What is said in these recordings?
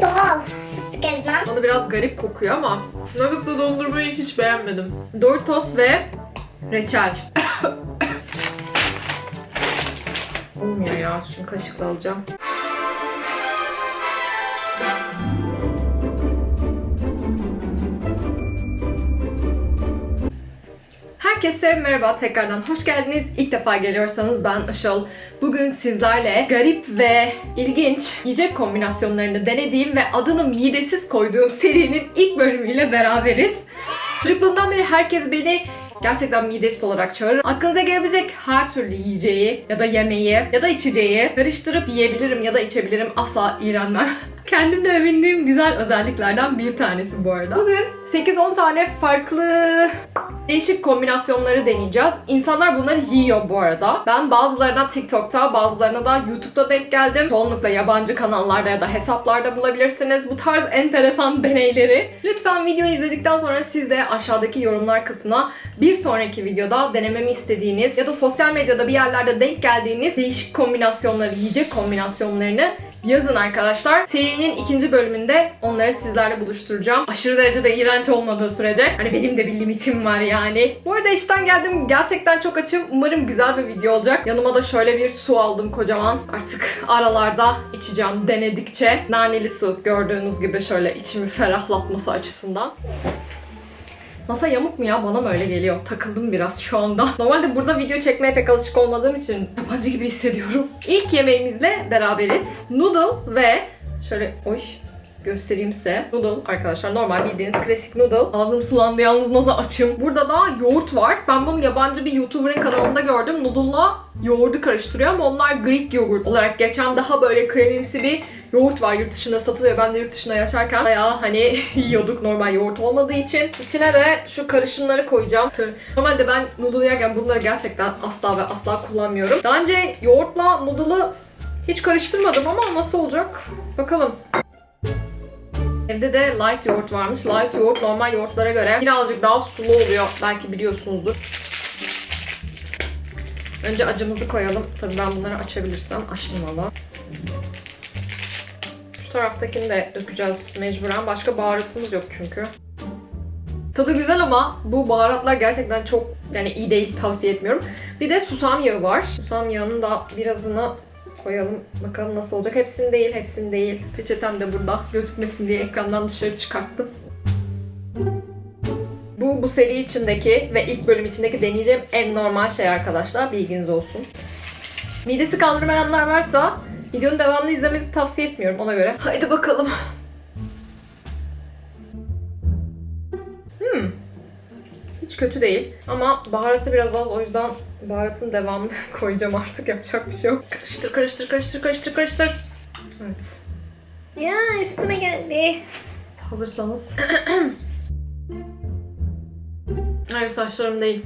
Doğal. Fıstık ezmem. Biraz garip kokuyor ama Nugget'la dondurmayı hiç beğenmedim. Doritos ve reçel. Olmuyor ya. Şunu kaşıkla alacağım. Herkese merhaba tekrardan hoş geldiniz. İlk defa geliyorsanız ben Işıl. Bugün sizlerle garip ve ilginç yiyecek kombinasyonlarını denediğim ve adını midesiz koyduğum serinin ilk bölümüyle beraberiz. Çocukluğumdan beri herkes beni gerçekten midesiz olarak çağırır. Aklınıza gelebilecek her türlü yiyeceği ya da yemeği ya da içeceği karıştırıp yiyebilirim ya da içebilirim. Asla iğrenmem. Kendimde övündüğüm güzel özelliklerden bir tanesi bu arada. Bugün 8-10 tane farklı değişik kombinasyonları deneyeceğiz. İnsanlar bunları yiyor bu arada. Ben bazılarına TikTok'ta, bazılarına da YouTube'da denk geldim. Çoğunlukla yabancı kanallarda ya da hesaplarda bulabilirsiniz bu tarz enteresan deneyleri. Lütfen videoyu izledikten sonra siz de aşağıdaki yorumlar kısmına bir sonraki videoda denememi istediğiniz ya da sosyal medyada bir yerlerde denk geldiğiniz değişik kombinasyonları, yiyecek kombinasyonlarını yazın arkadaşlar. Serinin ikinci bölümünde onları sizlerle buluşturacağım. Aşırı derecede iğrenç olmadığı sürece. Hani benim de bir limitim var yani. Bu arada işten geldim. Gerçekten çok açım. Umarım güzel bir video olacak. Yanıma da şöyle bir su aldım kocaman. Artık aralarda içeceğim denedikçe. Naneli su gördüğünüz gibi şöyle içimi ferahlatması açısından. Masa yamuk mu ya? Bana mı öyle geliyor? Takıldım biraz şu anda. Normalde burada video çekmeye pek alışık olmadığım için yabancı gibi hissediyorum. İlk yemeğimizle beraberiz. Noodle ve şöyle oy göstereyim size. Noodle arkadaşlar normal bildiğiniz klasik noodle. Ağzım sulandı yalnız nasıl açım. Burada da yoğurt var. Ben bunu yabancı bir YouTuber'ın kanalında gördüm. Noodle'la yoğurdu karıştırıyor ama onlar Greek yogurt olarak geçen daha böyle kremimsi bir yoğurt var yurt dışında satılıyor. Ben de yurt dışında yaşarken bayağı hani yiyorduk normal yoğurt olmadığı için. İçine de şu karışımları koyacağım. Normalde ben noodle yerken bunları gerçekten asla ve asla kullanmıyorum. Daha önce yoğurtla noodle'ı hiç karıştırmadım ama nasıl olacak? Bakalım. Evde de light yoğurt varmış. Light yoğurt normal yoğurtlara göre birazcık daha sulu oluyor. Belki biliyorsunuzdur. Önce acımızı koyalım. Tabii ben bunları açabilirsem açtım valla. Taraftakini de dökeceğiz mecburen. Başka baharatımız yok çünkü. Tadı güzel ama bu baharatlar gerçekten çok yani iyi değil tavsiye etmiyorum. Bir de susam yağı var. Susam yağının da birazını koyalım. Bakalım nasıl olacak. Hepsini değil, hepsini değil. Peçetem de burada. Gözükmesin diye ekrandan dışarı çıkarttım. Bu bu seri içindeki ve ilk bölüm içindeki deneyeceğim en normal şey arkadaşlar. Bilginiz olsun. Midesi kaldırmayanlar varsa videonun devamını izlemenizi tavsiye etmiyorum ona göre. Haydi bakalım. Hmm. Hiç kötü değil. Ama baharatı biraz az o yüzden baharatın devamını koyacağım artık yapacak bir şey yok. Karıştır karıştır karıştır karıştır karıştır. Evet. Ya üstüme geldi. Hazırsanız. Hayır saçlarım değil.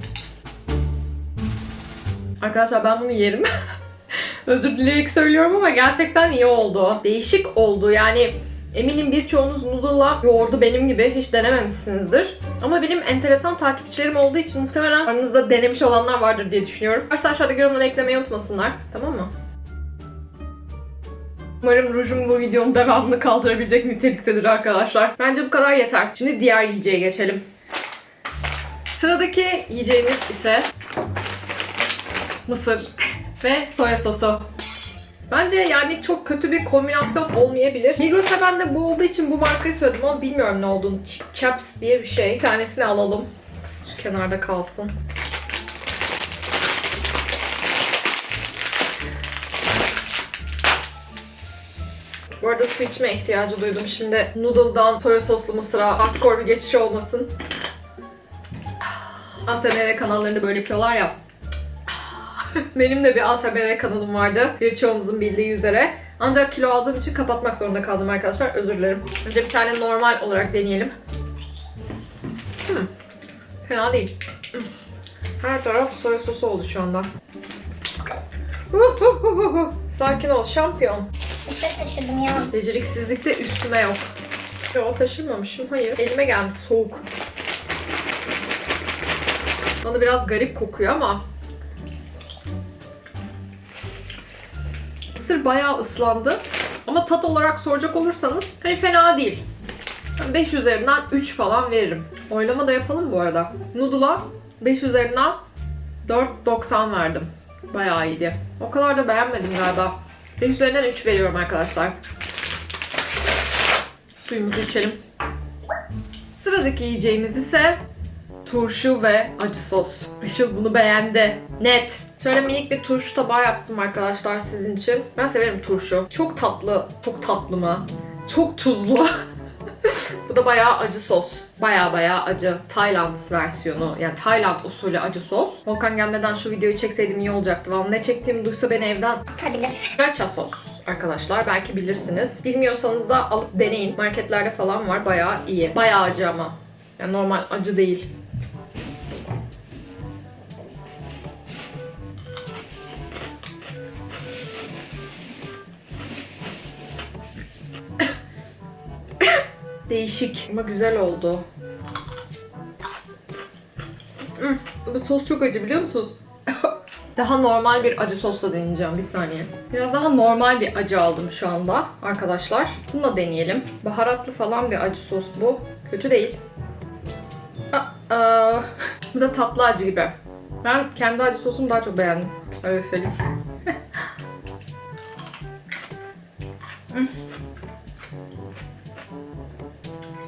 Arkadaşlar ben bunu yerim. Özür dileyerek söylüyorum ama gerçekten iyi oldu. Değişik oldu yani. Eminim birçoğunuz noodle'la yoğurdu benim gibi hiç denememişsinizdir. Ama benim enteresan takipçilerim olduğu için muhtemelen aranızda denemiş olanlar vardır diye düşünüyorum. Varsa aşağıda yorumlara eklemeyi unutmasınlar. Tamam mı? Umarım rujum bu videonun devamını kaldırabilecek niteliktedir arkadaşlar. Bence bu kadar yeter. Şimdi diğer yiyeceğe geçelim. Sıradaki yiyeceğimiz ise mısır ve soya sosu. Bence yani çok kötü bir kombinasyon olmayabilir. Migros'ta ben de bu olduğu için bu markayı söyledim ama bilmiyorum ne olduğunu. Chip Chaps diye bir şey. Bir tanesini alalım. Şu kenarda kalsın. Bu arada su içme ihtiyacı duydum. Şimdi noodle'dan soya soslu mısıra hardcore bir geçiş olmasın. ASMR kanallarında böyle yapıyorlar ya. Benim de bir ASMR kanalım vardı. Birçoğunuzun bildiği üzere. Ancak kilo aldığım için kapatmak zorunda kaldım arkadaşlar. Özür dilerim. Önce bir tane normal olarak deneyelim. Hmm. Fena değil. Hmm. Her taraf soya sosu oldu şu anda. Sakin ol şampiyon. Dışarı taşırdım ya. Beceriksizlikte üstüme yok. Yo taşırmamışım. Hayır. Elime geldi soğuk. Bana biraz garip kokuyor ama Mısır bayağı ıslandı. Ama tat olarak soracak olursanız hani fena değil. Ben 5 üzerinden 3 falan veririm. Oylama da yapalım bu arada. Noodle'a 5 üzerinden 4.90 verdim. Bayağı iyiydi. O kadar da beğenmedim galiba. 5 üzerinden 3 veriyorum arkadaşlar. Suyumuzu içelim. Sıradaki yiyeceğimiz ise turşu ve acı sos. Işıl bunu beğendi. Net. Şöyle minik bir turşu tabağı yaptım arkadaşlar sizin için. Ben severim turşu. Çok tatlı. Çok tatlı mı? Çok tuzlu. Bu da bayağı acı sos. Bayağı bayağı acı. Tayland versiyonu. Yani Tayland usulü acı sos. Volkan gelmeden şu videoyu çekseydim iyi olacaktı. Vallahi ne çektiğimi duysa beni evden Atabilir. Sriracha sos arkadaşlar. Belki bilirsiniz. Bilmiyorsanız da alıp deneyin. Marketlerde falan var. Bayağı iyi. Bayağı acı ama. Yani normal acı değil. Değişik ama güzel oldu. Hmm, bu sos çok acı biliyor musunuz? Daha normal bir acı sosla deneyeceğim bir saniye. Biraz daha normal bir acı aldım şu anda arkadaşlar. Bunu da deneyelim. Baharatlı falan bir acı sos bu. Kötü değil. Aa, bu da tatlı acı gibi. Ben kendi acı sosumu daha çok beğendim. Öyle söyleyeyim.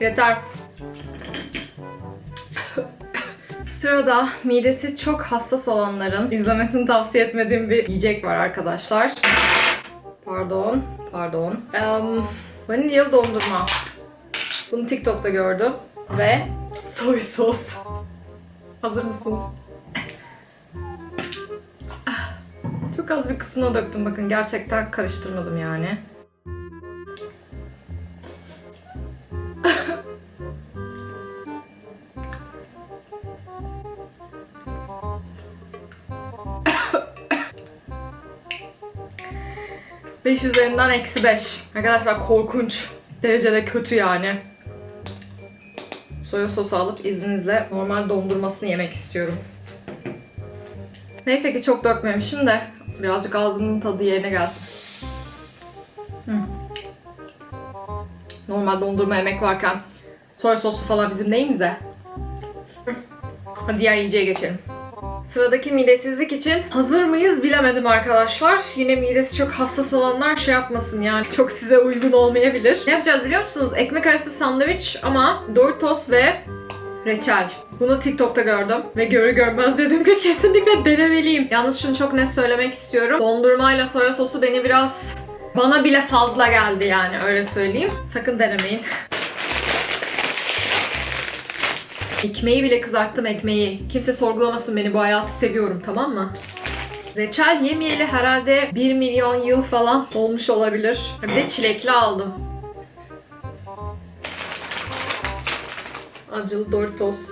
Yeter. Sırada midesi çok hassas olanların izlemesini tavsiye etmediğim bir yiyecek var arkadaşlar. Pardon, pardon. Um, vanilyalı dondurma. Bunu TikTok'ta gördüm. Ve soy sos. Hazır mısınız? Çok az bir kısmına döktüm bakın. Gerçekten karıştırmadım yani. Beş üzerinden eksi 5. Arkadaşlar korkunç derecede kötü yani. Soya sosu alıp izninizle normal dondurmasını yemek istiyorum. Neyse ki çok dökmemişim de birazcık ağzımın tadı yerine gelsin. Normal dondurma yemek varken soya sosu falan bizim neyimize? Hadi diğer yiyeceğe geçelim. Sıradaki midesizlik için hazır mıyız bilemedim arkadaşlar. Yine midesi çok hassas olanlar şey yapmasın yani çok size uygun olmayabilir. Ne yapacağız biliyor musunuz? Ekmek arası sandviç ama Doritos ve reçel. Bunu TikTok'ta gördüm ve görü görmez dedim ki kesinlikle denemeliyim. Yalnız şunu çok net söylemek istiyorum. Dondurmayla soya sosu beni biraz bana bile fazla geldi yani öyle söyleyeyim. Sakın denemeyin. Ekmeği bile kızarttım ekmeği. Kimse sorgulamasın beni bu hayatı seviyorum tamam mı? Reçel yemeyeli herhalde 1 milyon yıl falan olmuş olabilir. Bir de çilekli aldım. Acılı Doritos.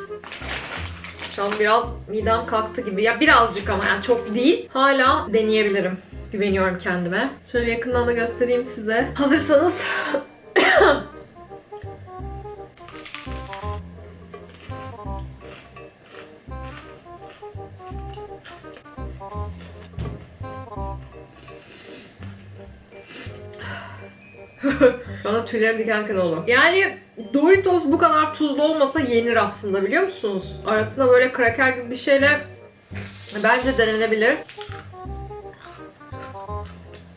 Şu an biraz midem kalktı gibi. Ya birazcık ama yani çok değil. Hala deneyebilirim. Güveniyorum kendime. Şöyle yakından da göstereyim size. Hazırsanız Bana tüylerim diken diken oldu. Yani Doritos bu kadar tuzlu olmasa yenir aslında biliyor musunuz? Arasında böyle kraker gibi bir şeyle bence denenebilir.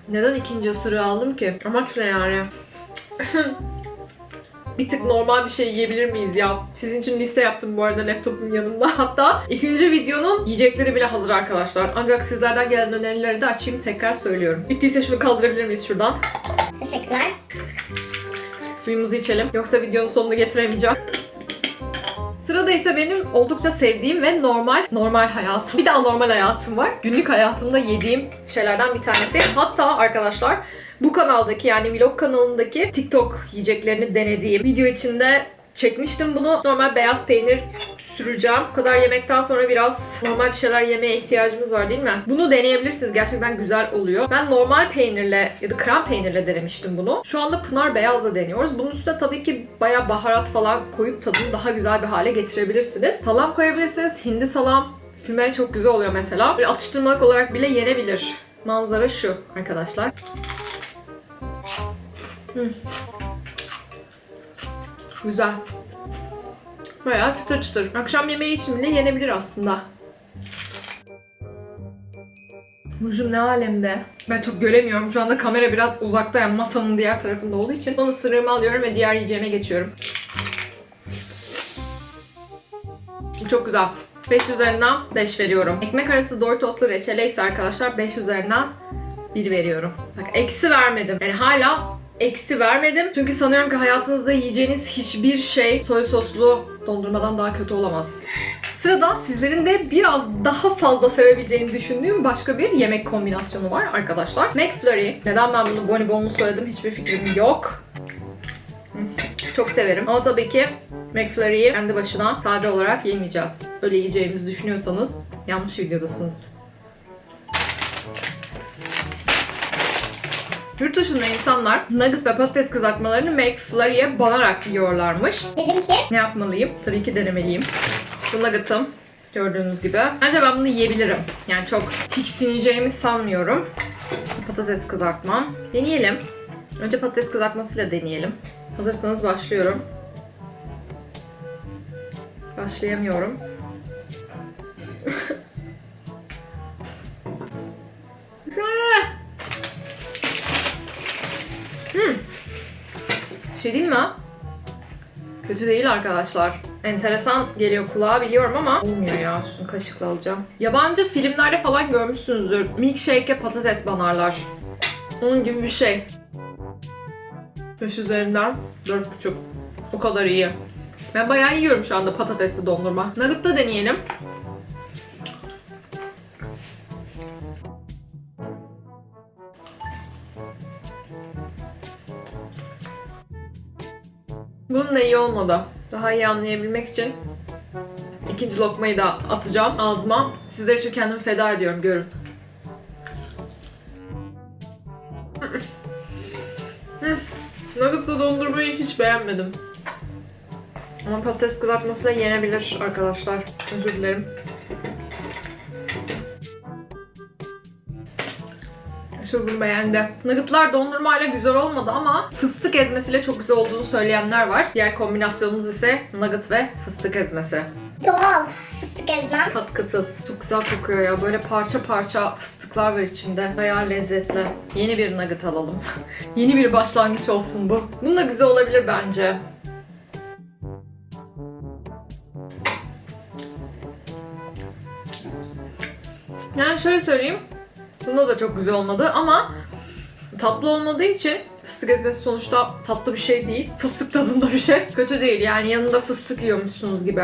Neden ikinci ısırığı aldım ki? Amaç ne yani? bir tık normal bir şey yiyebilir miyiz ya? Sizin için liste yaptım bu arada laptopum yanımda. Hatta ikinci videonun yiyecekleri bile hazır arkadaşlar. Ancak sizlerden gelen önerileri de açayım tekrar söylüyorum. Bittiyse şunu kaldırabilir miyiz şuradan? Teşekkürler. Suyumuzu içelim. Yoksa videonun sonunu getiremeyeceğim. Sırada ise benim oldukça sevdiğim ve normal, normal hayatım. Bir de anormal hayatım var. Günlük hayatımda yediğim şeylerden bir tanesi. Hatta arkadaşlar bu kanaldaki yani vlog kanalındaki TikTok yiyeceklerini denediğim video içinde çekmiştim bunu. Normal beyaz peynir süreceğim. Bu kadar yemekten sonra biraz normal bir şeyler yemeye ihtiyacımız var değil mi? Bunu deneyebilirsiniz. Gerçekten güzel oluyor. Ben normal peynirle ya da krem peynirle denemiştim bunu. Şu anda Pınar Beyaz'la deniyoruz. Bunun üstüne tabii ki bayağı baharat falan koyup tadını daha güzel bir hale getirebilirsiniz. Salam koyabilirsiniz. Hindi salam füme çok güzel oluyor mesela. Bir atıştırmalık olarak bile yenebilir. Manzara şu arkadaşlar. Hmm. Güzel. Bayağı çıtır çıtır. Akşam yemeği için bile yenebilir aslında. Rujum ne alemde. Ben çok göremiyorum. Şu anda kamera biraz uzakta yani masanın diğer tarafında olduğu için. Onu sırrımı alıyorum ve diğer yiyeceğime geçiyorum. Çok güzel. 5 üzerinden 5 veriyorum. Ekmek arası Doritos'lu reçele ise arkadaşlar 5 üzerinden 1 veriyorum. Bak eksi vermedim. Yani hala eksi vermedim. Çünkü sanıyorum ki hayatınızda yiyeceğiniz hiçbir şey soy soslu dondurmadan daha kötü olamaz. Sırada sizlerin de biraz daha fazla sevebileceğini düşündüğüm başka bir yemek kombinasyonu var arkadaşlar. McFlurry. Neden ben bunu bonibonlu söyledim hiçbir fikrim yok. Çok severim. Ama tabii ki McFlurry'yi kendi başına sade olarak yemeyeceğiz. Öyle yiyeceğimizi düşünüyorsanız yanlış videodasınız. Yurt dışında insanlar nugget ve patates kızartmalarını McFlurry'e banarak yiyorlarmış. Dedim ki Ne yapmalıyım? Tabii ki denemeliyim. Bu nugget'ım. Gördüğünüz gibi. Bence ben bunu yiyebilirim. Yani çok tiksineceğimi sanmıyorum. Patates kızartmam. Deneyelim. Önce patates kızartmasıyla deneyelim. Hazırsanız başlıyorum. Başlayamıyorum. Şey diyeyim mi? Kötü değil arkadaşlar. Enteresan geliyor kulağa biliyorum ama olmuyor ya. Şunu kaşıkla alacağım. Yabancı filmlerde falan görmüşsünüzdür. Milkshake'e patates banarlar. Onun gibi bir şey. 5 üzerinden 4,5. O kadar iyi. Ben bayağı yiyorum şu anda patatesli dondurma. Nugget'ta deneyelim. Bunun da iyi olmadı. Daha iyi anlayabilmek için ikinci lokmayı da atacağım ağzıma. Sizler için kendimi feda ediyorum görün. Nugget'la dondurmayı hiç beğenmedim. Ama patates kızartmasıyla yenebilir arkadaşlar. Özür dilerim. Bunu beğendi. Nuggetlar dondurmayla güzel olmadı ama fıstık ezmesiyle çok güzel olduğunu söyleyenler var. Diğer kombinasyonumuz ise nugget ve fıstık ezmesi. doğal fıstık ezmem. Katkısız. Çok güzel kokuyor ya. Böyle parça parça fıstıklar var içinde. Bayağı lezzetli. Yeni bir nugget alalım. Yeni bir başlangıç olsun bu. Bunun da güzel olabilir bence. Yani şöyle söyleyeyim. Bunda da çok güzel olmadı ama tatlı olmadığı için fıstık ezmesi sonuçta tatlı bir şey değil. Fıstık tadında bir şey. Kötü değil yani yanında fıstık yiyormuşsunuz gibi.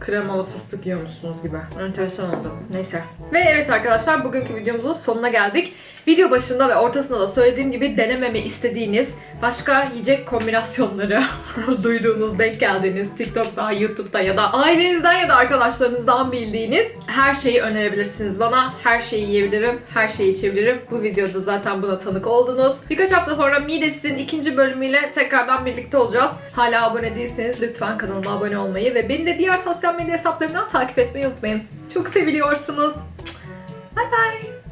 Kremalı fıstık yiyormuşsunuz gibi. Enteresan oldu. Neyse. Ve evet arkadaşlar bugünkü videomuzun sonuna geldik. Video başında ve ortasında da söylediğim gibi denememi istediğiniz başka yiyecek kombinasyonları duyduğunuz, denk geldiğiniz TikTok'ta, YouTube'da ya da ailenizden ya da arkadaşlarınızdan bildiğiniz her şeyi önerebilirsiniz bana. Her şeyi yiyebilirim, her şeyi içebilirim. Bu videoda zaten buna tanık oldunuz. Birkaç hafta sonra Mides'in ikinci bölümüyle tekrardan birlikte olacağız. Hala abone değilseniz lütfen kanalıma abone olmayı ve beni de diğer sosyal medya hesaplarımdan takip etmeyi unutmayın. Çok seviliyorsunuz. Bye bye.